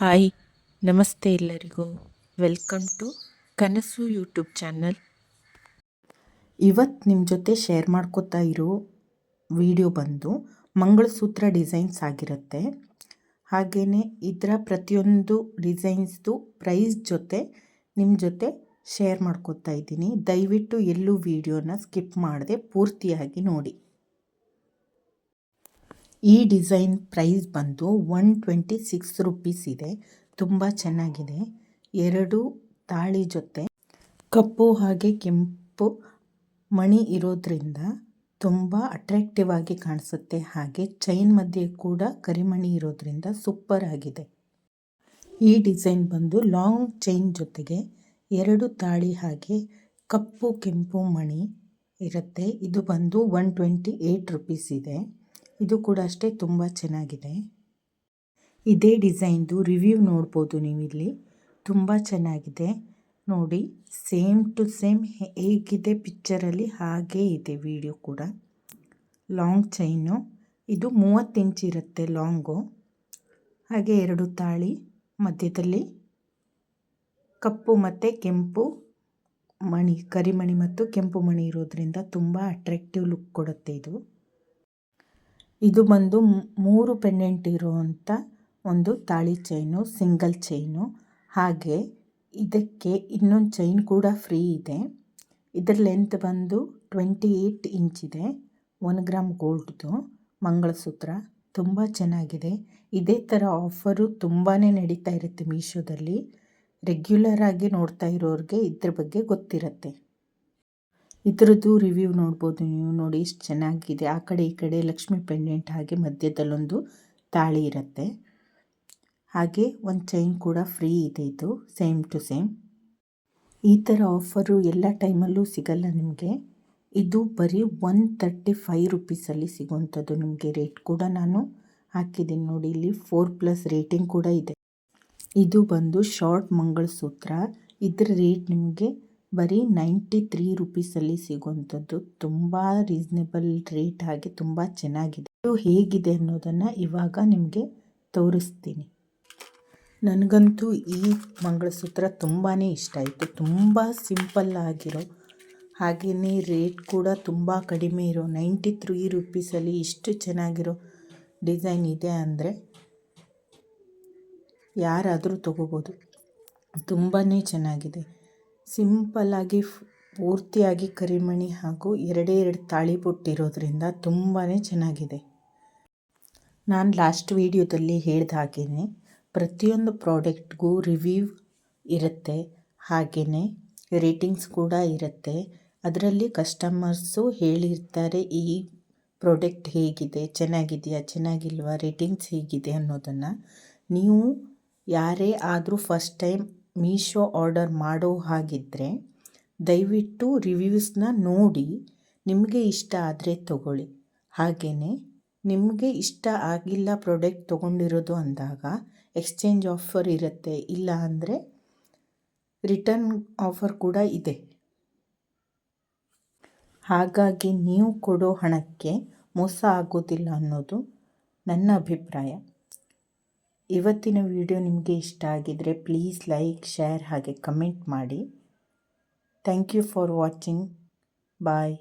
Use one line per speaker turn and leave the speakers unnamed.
Hi, ನಮಸ್ತೆ ಎಲ್ಲರಿಗೂ. Welcome to Kanasu YouTube channel ಇವತ್ತು ನಿಮ್ಮ ಜೊತೆ ಶೇರ್ ಮಾಡ್ಕೋತಾ ಇರೋ ವಿಡಿಯೋ ಬಂದು ಮಂಗಳಸೂತ್ರ ಡಿಸೈನ್ಸ್ ಆಗಿರುತ್ತೆ. ಹಾಗೆಯೇ ಇದರ ಪ್ರತಿಯೊಂದು ಡಿಸೈನ್ಸ್ದು ಪ್ರೈಸ್ ಜೊತೆ ನಿಮ್ಮ ಜೊತೆ ಶೇರ್ ಮಾಡ್ಕೋತಾ ಇದ್ದೀನಿ. ದಯವಿಟ್ಟು ಎಲ್ಲೂ ವಿಡಿಯೋನ ಸ್ಕಿಪ್ ಮಾಡದೆ ಪೂರ್ತಿಯಾಗಿ ನೋಡಿ. ಈ ಡಿಸೈನ್ ಪ್ರೈಸ್ ಬಂದು ಒನ್ ಟ್ವೆಂಟಿ ಸಿಕ್ಸ್ ರುಪೀಸ್ ಇದೆ. ತುಂಬ ಚೆನ್ನಾಗಿದೆ. ಎರಡು ತಾಳಿ ಜೊತೆ, ಕಪ್ಪು ಹಾಗೆ ಕೆಂಪು ಮಣಿ ಇರೋದ್ರಿಂದ ತುಂಬ ಅಟ್ರಾಕ್ಟಿವ್ ಆಗಿ ಕಾಣಿಸುತ್ತೆ. ಹಾಗೆ ಚೈನ್ ಮಧ್ಯೆ ಕೂಡ ಕರಿಮಣಿ ಇರೋದ್ರಿಂದ ಸೂಪರ್ ಆಗಿದೆ. ಈ ಡಿಸೈನ್ ಬಂದು ಲಾಂಗ್ ಚೈನ್ ಜೊತೆಗೆ ಎರಡು ತಾಳಿ ಹಾಗೆ ಕಪ್ಪು ಕೆಂಪು ಮಣಿ ಇರುತ್ತೆ. ಇದು ಬಂದು ಒನ್ ಟ್ವೆಂಟಿ ಏಯ್ಟ್ ರುಪೀಸ್ ಇದೆ. ಇದು ಕೂಡ ಅಷ್ಟೇ ತುಂಬ ಚೆನ್ನಾಗಿದೆ. ಇದೇ ಡಿಸೈನ್ದು ರಿವ್ಯೂ ನೋಡ್ಬೋದು ನೀವಿಲ್ಲಿ. ತುಂಬ ಚೆನ್ನಾಗಿದೆ. ನೋಡಿ, ಸೇಮ್ ಟು ಸೇಮ್ ಹೇಗಿದೆ ಪಿಕ್ಚರಲ್ಲಿ ಹಾಗೇ ಇದೆ ವಿಡಿಯೋ ಕೂಡ. Long chain. ಇದು ಮೂವತ್ತು ಇಂಚ್ ಇರುತ್ತೆ ಲಾಂಗು. ಹಾಗೆ ಎರಡು ತಾಳಿ ಮಧ್ಯದಲ್ಲಿ. ಕಪ್ಪು ಮತ್ತು ಕೆಂಪು ಮಣಿ, ಕರಿಮಣಿ ಮತ್ತು ಕೆಂಪು ಮಣಿ ಇರೋದ್ರಿಂದ ತುಂಬ ಅಟ್ರ್ಯಾಕ್ಟಿವ್ ಲುಕ್ ಕೊಡುತ್ತೆ ಇದು. ಇದು ಬಂದು ಮೂರು ಪೆಂಡೆಂಟ್ ಇರುವಂಥ ಒಂದು ತಾಳಿ ಚೈನು ಸಿಂಗಲ್ ಚೈನು ಹಾಗೆ ಇದಕ್ಕೆ ಇನ್ನೊಂದು ಚೈನ್ ಕೂಡ ಫ್ರೀ ಇದೆ. ಇದರ ಲೆಂತ್ ಬಂದು ಟ್ವೆಂಟಿ ಏಯ್ಟ್ ಇಂಚ್ ಇದೆ ಒನ್ ಗ್ರಾಮ್ ಗೋಲ್ಡ್ದು ಮಂಗಳಸೂತ್ರ ತುಂಬ ಚೆನ್ನಾಗಿದೆ. ಇದೇ ಥರ ಆಫರು ತುಂಬಾ ನಡೀತಾ ಇರುತ್ತೆ ಮೀಶೋದಲ್ಲಿ. ರೆಗ್ಯುಲರ್ ಆಗಿ ನೋಡ್ತಾ ಇರೋರಿಗೆ ಇದ್ರ ಬಗ್ಗೆ ಗೊತ್ತಿರುತ್ತೆ. ಇದರದ್ದು ರಿವ್ಯೂ ನೋಡ್ಬೋದು ನೀವು. ನೋಡಿ ಎಷ್ಟು ಚೆನ್ನಾಗಿದೆ. ಆ ಕಡೆ ಈ ಕಡೆ ಲಕ್ಷ್ಮಿ ಪೆಂಡೆಂಟ್ ಹಾಗೆ ಮಧ್ಯದಲ್ಲೊಂದು ತಾಳಿ ಇರುತ್ತೆ. ಹಾಗೆ ಒಂದು ಚೈನ್ ಕೂಡ ಫ್ರೀ ಇದೆ ಇದು ಸೇಮ್ ಟು ಸೇಮ್ ಈ ಥರ ಆಫರು ಎಲ್ಲ ಟೈಮಲ್ಲೂ ಸಿಗಲ್ಲ ನಿಮಗೆ. ಇದು ಬರೀ ಒನ್ ತರ್ಟಿ ಫೈವ್ ರುಪೀಸಲ್ಲಿ ಸಿಗುವಂಥದ್ದು ನಿಮಗೆ ರೇಟ್ ಕೂಡ ನಾನು ಹಾಕಿದ್ದೀನಿ. ನೋಡಿ ಇಲ್ಲಿ ಫೋರ್ ಪ್ಲಸ್ ರೇಟಿಂಗ್ ಕೂಡ ಇದೆ. ಇದು ಬಂದು ಶಾರ್ಟ್ ಮಂಗಳಸೂತ್ರ. ಇದರ ರೇಟ್ ನಿಮಗೆ ಬರೀ ನೈಂಟಿ ತ್ರೀ ರುಪೀಸಲ್ಲಿ ಸಿಗುವಂಥದ್ದು ತುಂಬ ರೀಸ್ನೇಬಲ್ ರೇಟ್ ಆಗಿ ತುಂಬ ಚೆನ್ನಾಗಿದೆ. ಇದು ಹೇಗಿದೆ ಅನ್ನೋದನ್ನು ಇವಾಗ ನಿಮಗೆ ತೋರಿಸ್ತೀನಿ. ನನಗಂತೂ ಈ ಮಂಗಳಸೂತ್ರ ತುಂಬಾ ಇಷ್ಟ ಆಯಿತು. ತುಂಬ ಸಿಂಪಲ್ ಆಗಿರೋ ಹಾಗೆಯೇ ರೇಟ್ ಕೂಡ ತುಂಬ ಕಡಿಮೆ ಇರೋ ನೈಂಟಿ ತ್ರೀ ರುಪೀಸಲ್ಲಿ ಇಷ್ಟು ಚೆನ್ನಾಗಿರೋ ಡಿಸೈನ್ ಇದೆ ಅಂದರೆ ಯಾರಾದರೂ ತೊಗೋಬೋದು. ತುಂಬಾ ಚೆನ್ನಾಗಿದೆ. ಸಿಂಪಲ್ಲಾಗಿ ಪೂರ್ತಿಯಾಗಿ ಕರಿಮಣಿ ಹಾಗೂ ಎರಡೇ ಎರಡು ತಾಳಿ ಬುಟ್ಟಿರೋದ್ರಿಂದ ತುಂಬಾ ಚೆನ್ನಾಗಿದೆ. ನಾನು ಲಾಸ್ಟ್ ವೀಡಿಯೋದಲ್ಲಿ ಹೇಳ್ದ ಹಾಗೆಯೇ ಪ್ರತಿಯೊಂದು ಪ್ರಾಡಕ್ಟ್ಗೂ ರಿವ್ಯೂ ಇರುತ್ತೆ ಹಾಗೆಯೇ ರೇಟಿಂಗ್ಸ್ ಕೂಡ ಇರುತ್ತೆ. ಅದರಲ್ಲಿ ಕಸ್ಟಮರ್ಸು ಹೇಳಿರ್ತಾರೆ, ಈ ಪ್ರಾಡಕ್ಟ್ ಹೇಗಿದೆ, ಚೆನ್ನಾಗಿದೆಯಾ, ಚೆನ್ನಾಗಿಲ್ವಾ, ರೇಟಿಂಗ್ಸ್ ಹೇಗಿದೆ ಅನ್ನೋದನ್ನು. ನೀವು ಯಾರೇ ಆದರೂ ಫಸ್ಟ್ ಟೈಮ್ ಮೀಶೋ ಆರ್ಡರ್ ಮಾಡೋ ಹಾಗಿದ್ದರೆ ದಯವಿಟ್ಟು ರಿವ್ಯೂಸ್ನ ನೋಡಿ, ನಿಮಗೆ ಇಷ್ಟ ಆದರೆ ತಗೊಳ್ಳಿ. ಹಾಗೆಯೇ ನಿಮಗೆ ಇಷ್ಟ ಆಗಿಲ್ಲ ಪ್ರಾಡಕ್ಟ್ ತೊಗೊಂಡಿರೋದು ಅಂದಾಗ ಎಕ್ಸ್ಚೇಂಜ್ ಆಫರ್ ಇರುತ್ತೆ, ಇಲ್ಲ ಅಂದರೆ ರಿಟರ್ನ್ ಆಫರ್ ಕೂಡ ಇದೆ. ಹಾಗಾಗಿ ನೀವು ಕೊಡೋ ಹಣಕ್ಕೆ ಮೋಸ ಆಗೋದಿಲ್ಲ ಅನ್ನೋದು ನನ್ನ ಅಭಿಪ್ರಾಯ. ಇವತ್ತಿನ ವಿಡಿಯೋ ನಿಮಗೆ ಇಷ್ಟ ಆಗಿದರೆ ಪ್ಲೀಸ್ ಲೈಕ್ ಶೇರ್ ಹಾಗೆ ಕಮೆಂಟ್ ಮಾಡಿ. Thank you for watching bye